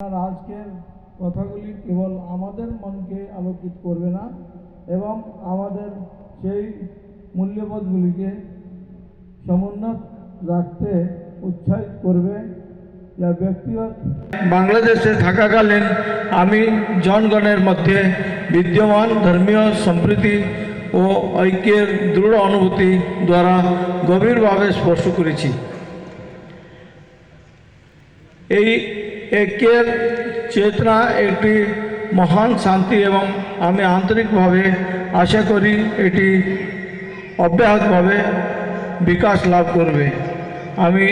আজকের কথাগুলি কেবল আমাদের মনকে আলোকিত করবে না, এবং আমাদের সেই মূল্যবোধগুলিকে সমুন্নত রাখতে উৎসাহিত করবে। যা ব্যক্তিগত বাংলাদেশে থাকাকালীন আমি জনগণের মধ্যে বিদ্যমান ধর্মীয় সম্প্রীতি ও ঐক্যের দৃঢ় অনুভূতি দ্বারা গভীরভাবে স্পর্শ করেছি। এই ঐক্যের চেতনা একটি মহান শান্তি এবং আমি আন্তরিকভাবে আশা করি এটি অব্যাহতভাবে বিকাশ লাভ করবে। আমি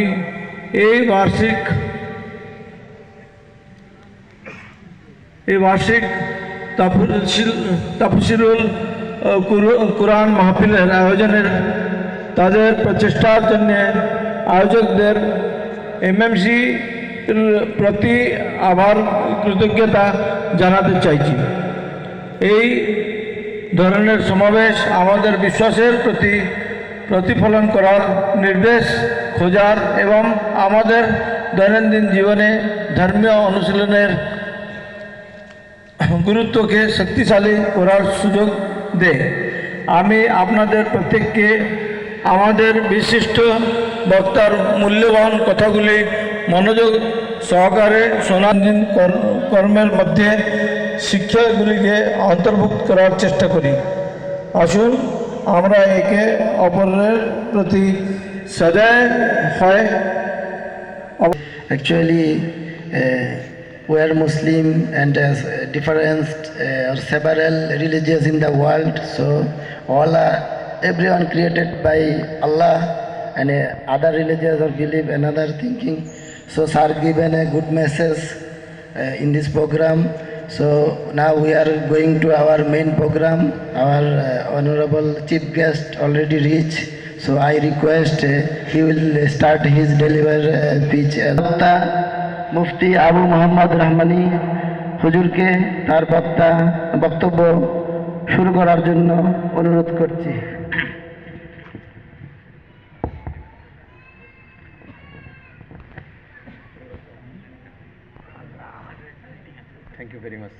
এই বার্ষিক এই বার্ষিক তাফসিল তাফসিরুল কোরআন মাহফিলের আয়োজনের তাদের প্রচেষ্টার জন্য আয়োজকদের এমএমসি প্রতি আবার কৃতজ্ঞতা জানাতে চাইছি। এই ধরনের সমাবেশ আমাদের বিশ্বাসের প্রতি প্রতিফলন করার নির্দেশ খোঁজার এবং আমাদের দৈনন্দিন জীবনে ধর্মীয় অনুশীলনের গুরুত্বকে শক্তিশালী করার সুযোগ দেয় আমি আপনাদের প্রত্যেককে আমাদের বিশিষ্ট বক্তার মূল্যবান কথাগুলি মনোযোগ সহকারে সোনাদিন কর্মের মধ্যে শিক্ষাগুলিকে অন্তর্ভুক্ত করার চেষ্টা করি। আসুন, আমরা একে অপরের প্রতি সদয় হয়। Actually we are Muslim and difference several religious in the world so all are every one created by Allah and other religious or believe and other thinking So sir given a good message uh, in this program. So now we are going to our main program. Our uh, honorable chief guest already reached. So I request uh, he will start his deliver uh, speech. Mufti Abu Mohammad Rahmani হুজুরকে তার বক্তা বক্তব্য শুরু করার জন্য অনুরোধ করছি Thank you very much.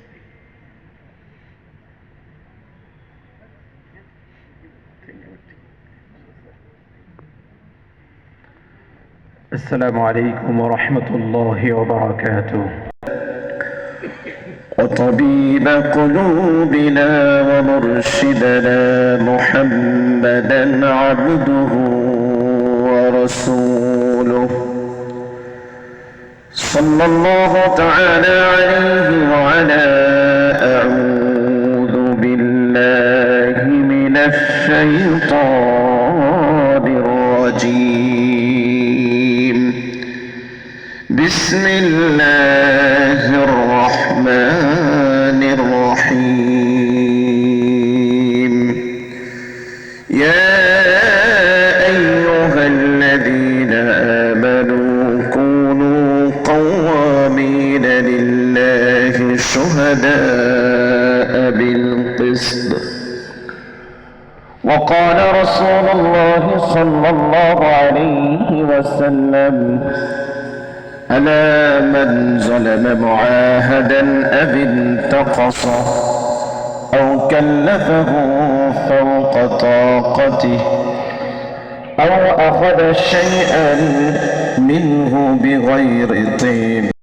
السلام عليكم ورحمة الله وبركاته وطبيب قلوبنا ومرشدنا محمدا عبده ورسوله صلى الله تعالى عليه وعلى أعوذ بالله من الشيطان الرجيم. بسم الله الرحمن الرحيم. يا لله شهداء بالقسط. وقال رسول الله صلى الله عليه وسلم ألا من ظلم معاهدا أو انتقصه أو كلفه فوق طاقته أو أخذ شيئا منه بغير طيب.